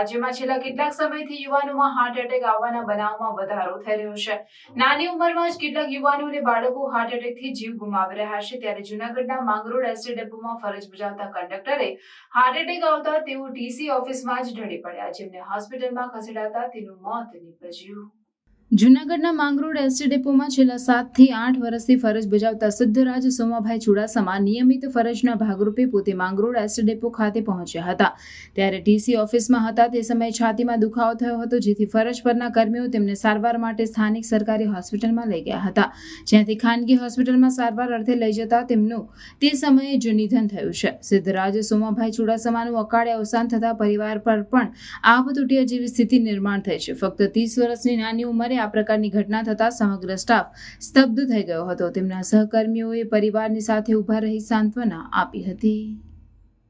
રાજ્યમાં છેલ્લા કેટલાક સમયથી યુવાનોમાં હાર્ટ એટેક આવવાના બનાવમાં વધારો થઈ રહ્યો છે. નાની ઉંમરમાં જ કેટલાક યુવાનો અને બાળકો હાર્ટ એટેકથી જીવ ગુમાવી રહ્યા છે. ત્યારે જૂનાગઢના માંગરોળ એસટી ડેપોમાં ફરજ બજાવતા કંડક્ટરે હાર્ટ એટેક આવતા તેઓ ટીસી ઓફિસમાં જ ઢળી પડ્યા. જેમને હોસ્પિટલમાં ખસેડાતા તેનું મોત નીપજ્યું. જૂનાગઢના માંગરોળ એસટી ડેપોમાં છેલ્લા સાતથી આઠ વર્ષથી ફરજ બજાવતા સિદ્ધરાજ સોમાભાઈ ચુડાસમા નિયમિત ફરજના ભાગરૂપે પોતે માંગરોળ એસટી ડેપો ખાતે પહોંચ્યા હતા. ત્યારે ટીસી ઓફિસમાં હતા તે સમયે છાતીમાં દુખાવો થયો હતો, જેથી ફરજ પરના કર્મીઓ તેમને સારવાર માટે સ્થાનિક સરકારી હોસ્પિટલમાં લઈ ગયા હતા. જ્યાંથી ખાનગી હોસ્પિટલમાં સારવાર અર્થે લઈ જતા તેમનું તે સમયે જ નિધન થયું છે. સિદ્ધરાજ સોમાભાઈ ચુડાસમાનું અકાળે અવસાન થતા પરિવાર પર પણ આપ તૂટ્યા જેવી સ્થિતિ નિર્માણ થઈ છે. ફક્ત ત્રીસ વર્ષની નાની ઉંમરે આ પ્રકારની ઘટના થતા સમગ્ર સ્ટાફ સ્તબ્ધ થઈ ગયો હતો. તેમના સહકર્મીઓએ પરિવારની સાથે ઊભા રહી સાંત્વના આપી હતી.